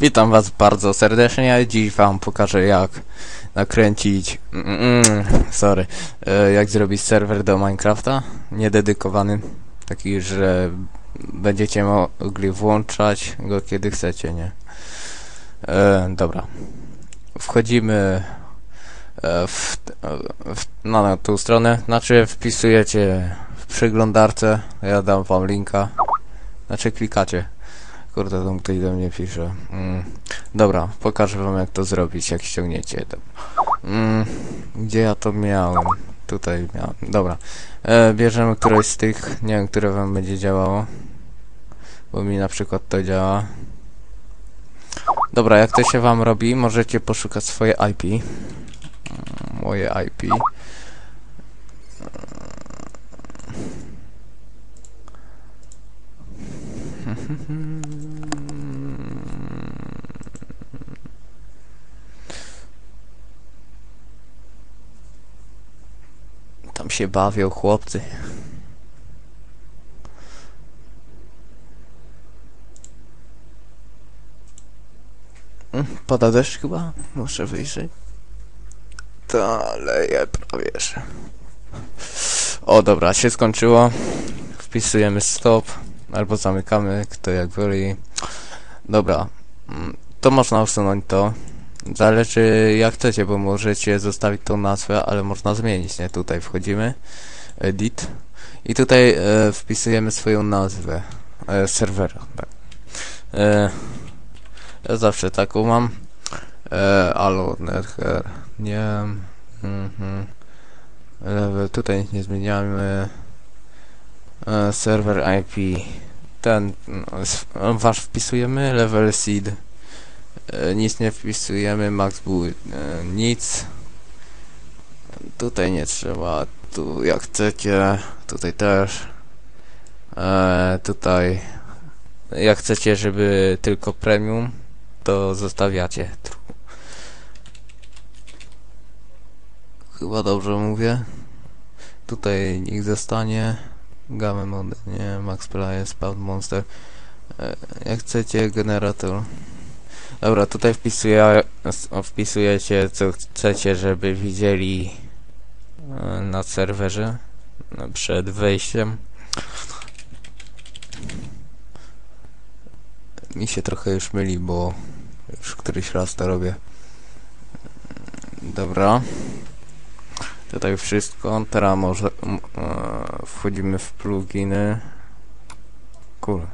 Witam was bardzo serdecznie. Dziś wam pokażę jak nakręcić... Mm, mm, sorry. E, jak zrobić serwer do Minecrafta. Niededykowany. Taki, że będziecie mogli włączać go kiedy chcecie, nie? E, dobra. Wchodzimy e, w, w, na tą stronę. Znaczy wpisujecie w przeglądarce. Ja dam wam linka. Znaczy klikacie. Kurde, tam ktoś do mnie pisze. Mm. Dobra, pokażę wam jak to zrobić, jak ściągniecie. Mm. Gdzie ja to miałem? Tutaj miałem. Dobra. E, bierzemy któreś z tych, nie wiem, które wam będzie działało. Bo mi na przykład to działa. Dobra, jak to się wam robi, możecie poszukać swoje IP. Mm, Moje IP. Tam się bawią chłopcy. Mm, Pada deszcz chyba? Muszę wyjrzeć. To leje prawie. O dobra, się skończyło. Wpisujemy stop. Albo zamykamy, kto jak woli. Dobra. mm, To można usunąć to. Zależy jak chcecie, bo możecie zostawić tą nazwę, ale można zmienić, nie? Tutaj wchodzimy, edit i tutaj e, wpisujemy swoją nazwę e, serwera. Tak. E, ja zawsze taką mam. E, alo, nie. Mhm. Level, tutaj nie zmieniamy. E, serwer IP. Ten no, wasz wpisujemy, level seed. E, nic nie wpisujemy, max build, e, nic. Tutaj nie trzeba, tu jak chcecie, tutaj też. E, tutaj jak chcecie, żeby tylko premium, to zostawiacie. Chyba dobrze mówię. Tutaj niech zostanie. Game mode, nie, max player, spawn monster. E, jak chcecie, generator. Dobra, tutaj wpisuję, wpisujecie co chcecie, żeby widzieli e, na serwerze przed wejściem. Mi się trochę już myli, bo już któryś raz to robię. Dobra. Tutaj wszystko. Teraz może e, wchodzimy w pluginy. Kurde.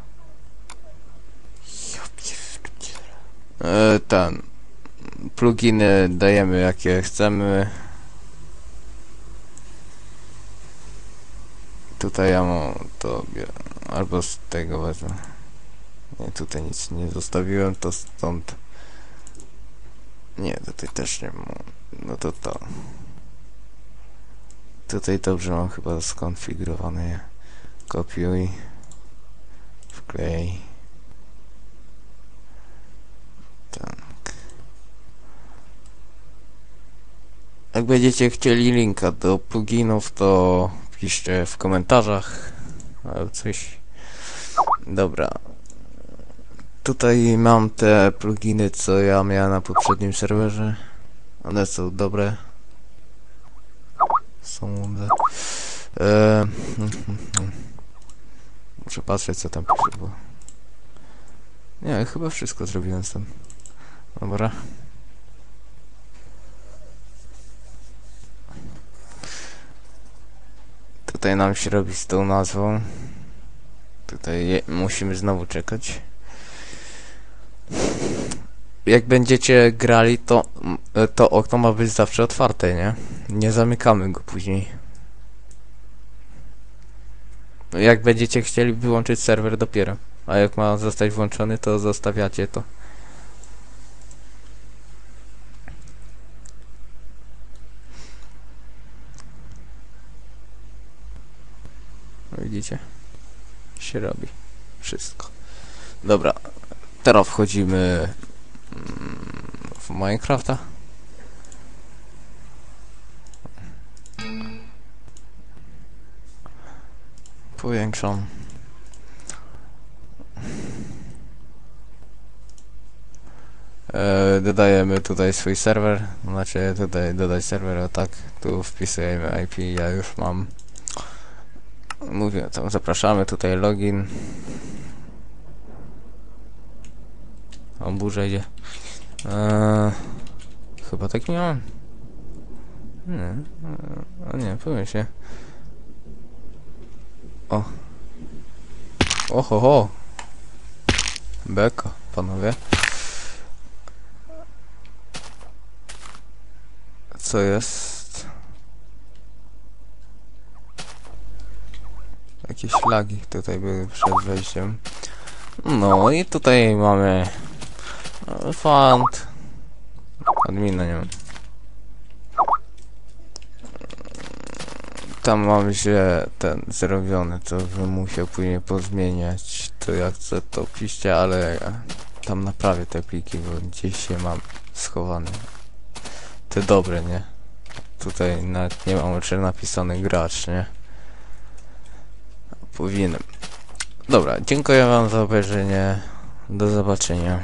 E, ten. Pluginy dajemy jakie chcemy. Tutaj ja mam to albo z tego wezmę. Nie, tutaj nic nie zostawiłem, to stąd. Nie, tutaj też nie mam. No to to. Tutaj dobrze mam chyba skonfigurowane. Kopiuj. Wklej. Tak. Jak będziecie chcieli linka do pluginów, to piszcie w komentarzach. Albo coś. Dobra. Tutaj mam te pluginy, co ja miałem na poprzednim serwerze. One są dobre. Są dobre. Eee, muszę patrzeć, co tam pisze, bo... Nie, chyba wszystko zrobiłem z tym. Dobra. Tutaj nam się robi z tą nazwą. Tutaj musimy znowu czekać. Jak będziecie grali, to to okno ma być zawsze otwarte, nie? Nie zamykamy go później. Jak będziecie chcieli wyłączyć serwer dopiero. A jak ma zostać włączony, to zostawiacie to. No Widzicie? Się robi. Wszystko. Dobra. Teraz wchodzimy mm, w Minecrafta. Powiększam. e, dodajemy tutaj swój serwer, znaczy tutaj dodać serwer, a tak, tu wpisujemy IP, ja już mam. Mówię, tam zapraszamy, tutaj login. O, burza idzie. Eee, chyba tak nie mam. Nie, e, a nie, powiem się. O. Oho, ho. Beka, panowie. Co jest? Jakieś flagi tutaj były przed wejściem. No i tutaj mamy font. Admina nie mam. Tam mam źle ten zrobiony, to bym musiał później pozmieniać. To jak chcę to piszcie, ale tam naprawię te pliki, bo gdzieś się mam schowane. Te dobre, nie? Tutaj nawet nie mam czy napisany gracz, nie? Powinienem. Dobra, dziękuję wam za obejrzenie. Do zobaczenia.